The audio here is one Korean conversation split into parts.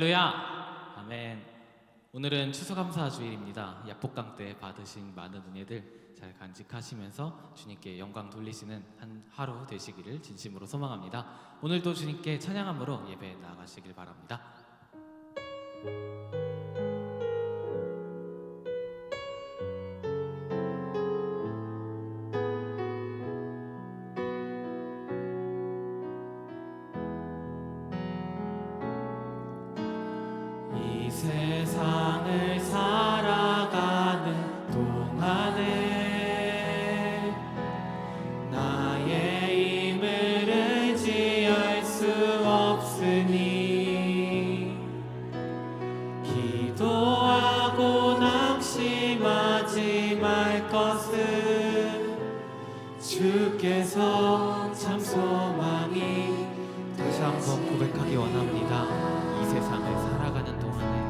할렐루야. 아멘. 오늘은 추수감사 주일입니다. 약복강 때 받으신 많은 은혜들 잘 간직하시면서 주님께 영광 돌리시는 한 하루 되시기를 진심으로 소망합니다. 오늘도 주님께 찬양함으로 예배 나아가시길 바랍니다. 세상을 살아가는 동안에 나의 힘을 의지할 수 없으니 기도하고 낙심하지 말 것을 주께서 참 소망이 다시 한번 고백하기 원합니다. 이 세상을 살아가는 동안에 이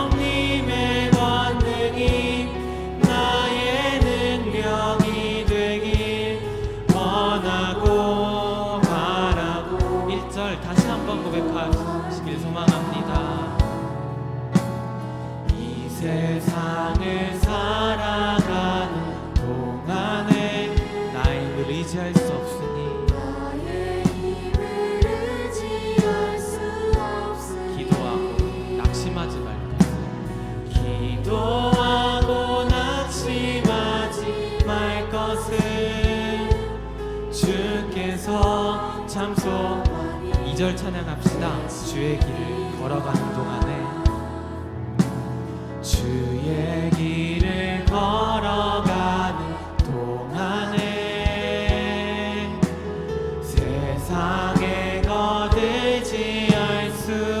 2절 찬양합시다. 주의 길을 걸어가는 동안에. 주의 길을 걸어가는 동안에 세상에 거들지할 수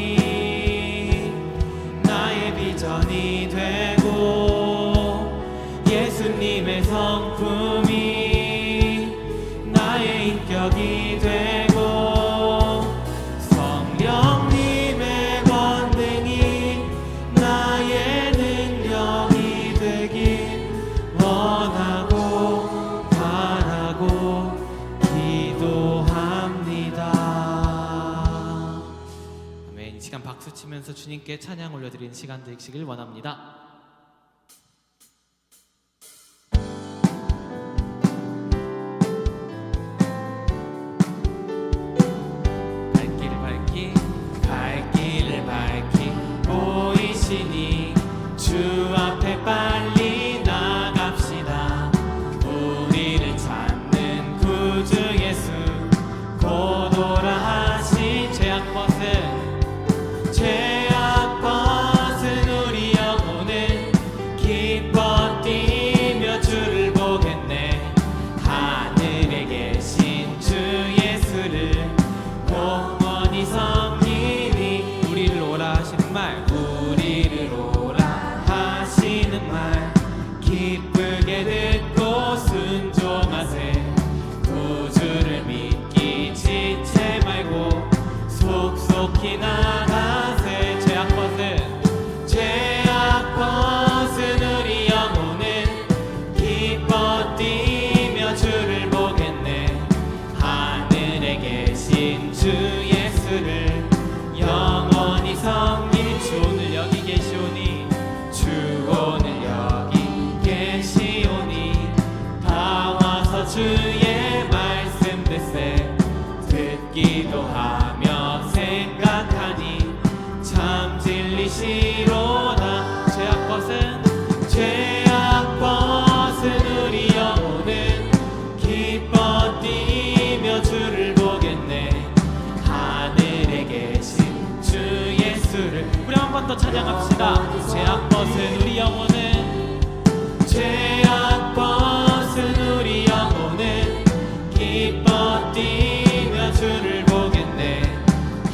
전이 되고 예수님의 성 박수 치면서 주님께 찬양 올려드리는 시간 되시길 원합니다. 우리 한 번 더 찬양합시다. 죄악 벗은 우리 영혼은 죄악 벗은 우리 영혼은 기뻐 뛰며 주를 보겠네.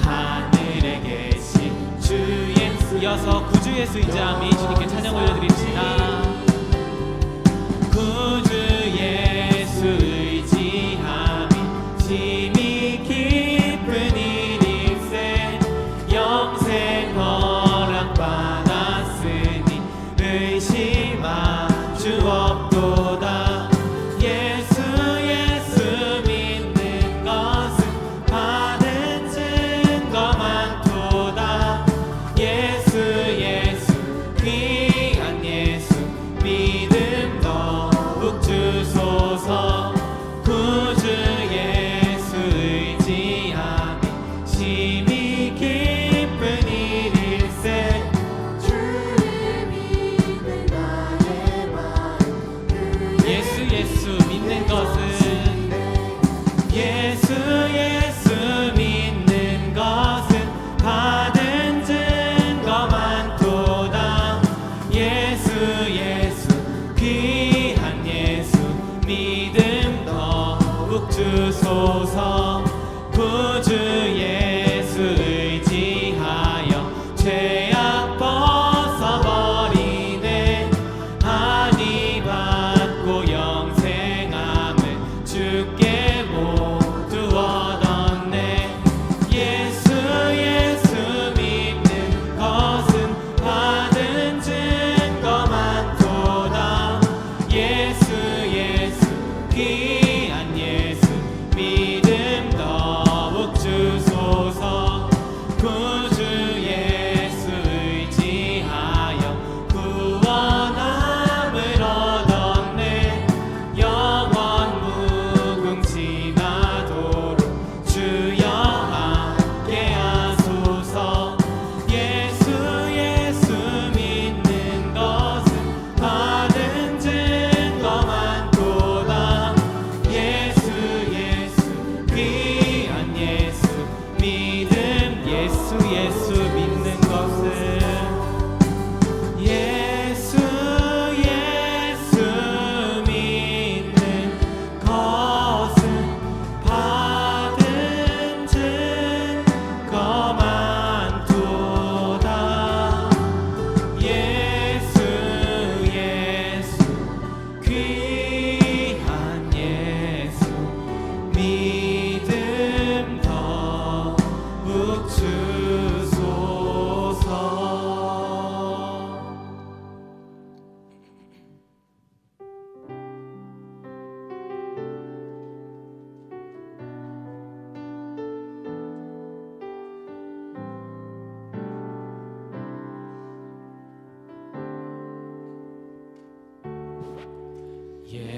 하늘에 계신 주 예수 이어서 구주 예수 이자 미 주님께 찬양 올려드립시다. 예수 귀한 예수 믿음 더욱 주소서. 구주의 예-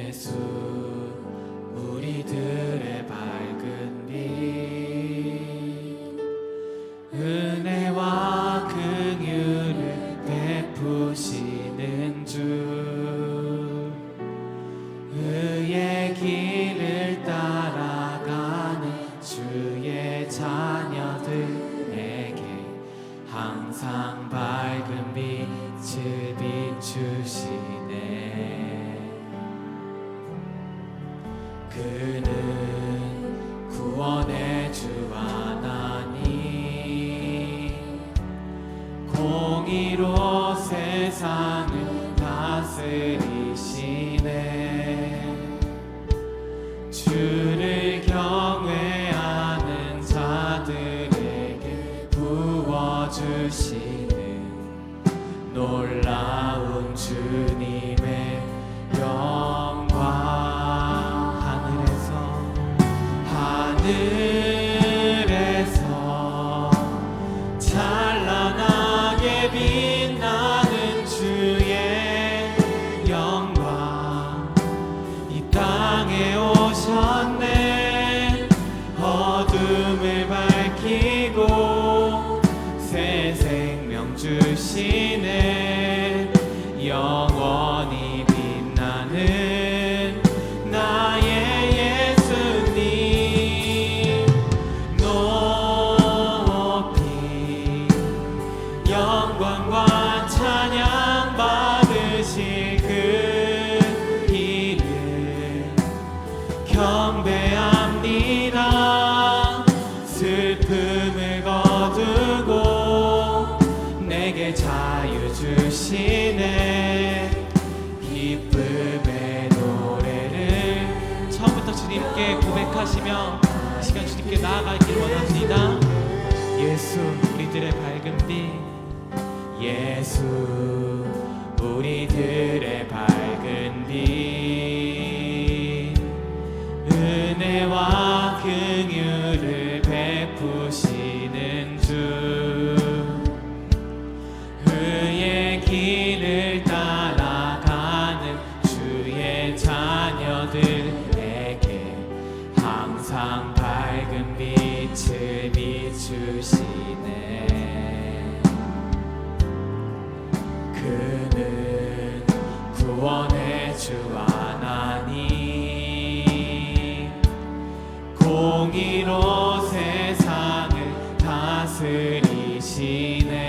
예수 우리들의 밝은 빛. 은혜와 긍휼을 베푸시는 주. 이로 세상 고백하시며 이 시간 주님께 나아가길 원합니다. 예수 우리들의 밝은 빛. 예수 우리들의 밝은 빛 다스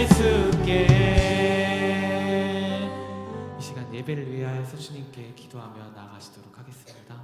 주님께 기도하며 나가시도록 하겠습니다. 다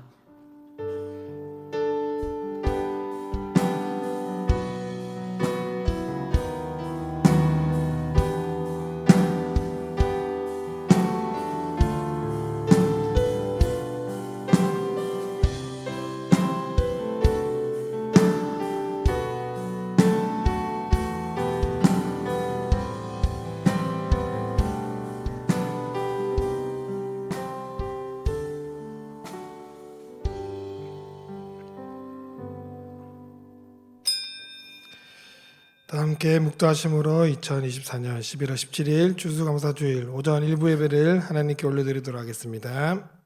함께 묵도하심으로 2024년 11월 17일 주수감사주일 오전 일부 예배를 하나님께 올려드리도록 하겠습니다.